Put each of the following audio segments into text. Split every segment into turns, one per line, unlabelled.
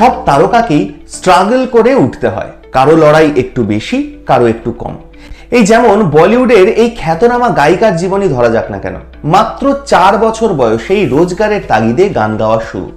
সব তারকাকেই স্ট্রাগল করে উঠতে হয়। কারও লড়াই একটু বেশি, কারও একটু কম। এই যেমন বলিউডের এই খ্যাতনামা গায়িকার জীবনই ধরা যাক না কেন। মাত্র চার বছর বয়সেই রোজগারের তাগিদে গান গাওয়া শুরু।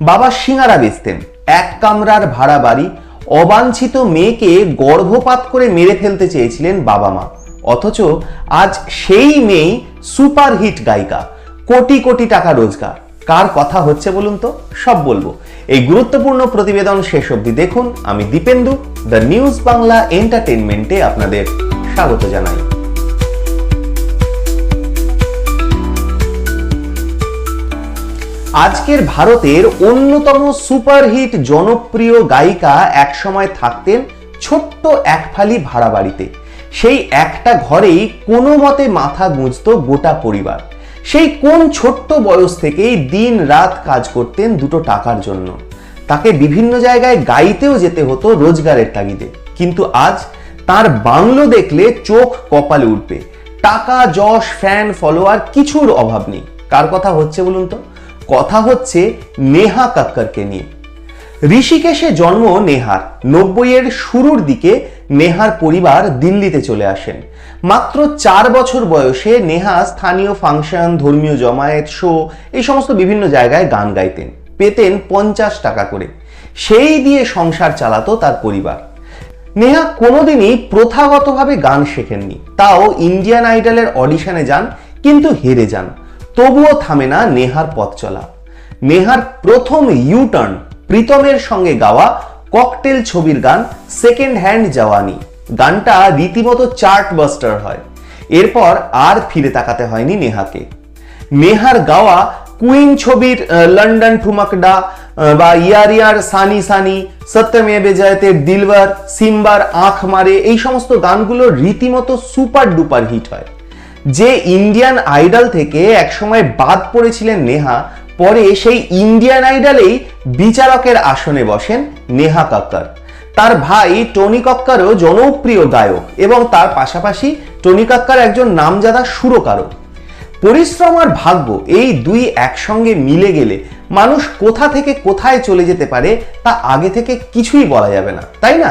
বাবা সিঙ্গারা বেচতেন। এক কামরার ভাড়া বাড়ি। অবাঞ্ছিত মেয়েকে গর্ভপাত করে মেরে ফেলতে চেয়েছিলেন বাবা মা। অথচ আজ সেই মেয়েই সুপারহিট গায়িকা। কোটি কোটি টাকা রোজগার। কার কথা হচ্ছে বলুন তো? সব বলব। এই গুরুত্বপূর্ণ প্রতিবেদন শেষ অবধি দেখুন। আমি দীপেন্দু, দ্য নিউজ বাংলা এন্টারটেনমেন্টে আপনাদের স্বাগত জানাই। আজকের ভারতের অন্যতম সুপারহিট জনপ্রিয় গায়িকা একসময় থাকতেন ছোট্ট এক ফালি ভাড়া বাড়িতে সেই একটা ঘরেই কোনো মতে মাথা গুঁজত গোটা পরিবার। সেই কোন ছোট্ট বয়স থেকেই দিন রাত কাজ করতেন দুটো টাকার জন্য। তাকে বিভিন্ন জায়গায় গাইতেও যেতে হতো রোজগারের তাগিদে। কিন্তু আজ তার বাংলো দেখলে চোখ কপালে উঠবে। টাকা, যশ ফ্যান ফলোয়ার কিছুর অভাব নেই। কার কথা হচ্ছে বলুন তো? কথা হচ্ছে নেহা কাক্করকে নিয়ে। ঋষিকেশে জন্ম নেহার। নব্বইয়ের শুরুর দিকে নেহার পরিবার দিল্লিতে চলে আসেন। মাত্র চার বছর বয়সে নেহা স্থানীয় ফাংশন, ধর্মীয় জমায়েত, শো, এই সমস্ত বিভিন্ন জায়গায় গান গাইতেন। পেতেন পঞ্চাশ টাকা করে। সেই দিয়ে সংসার চালাতো তার পরিবার। নেহা কোনোদিনই প্রথাগতভাবে গান শেখেননি। তাও ইন্ডিয়ান আইডলের অডিশনে যান, কিন্তু হেরে যান। তবুও থামে না নেহার পথ চলা। নেহার প্রথম ইউ টার্ন প্রীতমের সঙ্গে গাওয়া ককটেল ছবির গান সেকেন্ড হ্যান্ড জওয়ানি। গানটা রীতিমতো চার্ট বাস্টার হয়। এরপর আর ফিরে তাকাতে হয়নি নেহাকে। নেহার গাওয়া কুইন ছবির লন্ডন ঠুমকডা বা ইয়ার ইয়ার সানি সানি, সত্যমে বেজায়তে দিলবার সিম্বার আঁখ মারে, এই সমস্ত গানগুলো রীতিমতো সুপার ডুপার হিট হয়। যে ইন্ডিয়ান আইডল থেকে একসময় বাদ পড়েছিলেন নেহা পরে সেই ইন্ডিয়ান আইডলেই বিচারকের আসনে বসেন নেহা কাক্কর। তার ভাই টনি কক্করও জনপ্রিয় গায়ক এবং তার পাশাপাশি টনি কাক্কর একজন নামজাদা সুরকারও। পরিশ্রম আর ভাগ্য এই দুই একসঙ্গে মিলে গেলে মানুষ কোথা থেকে কোথায় চলে যেতে পারে তা আগে থেকে কিছুই বলা যাবে না, তাই না?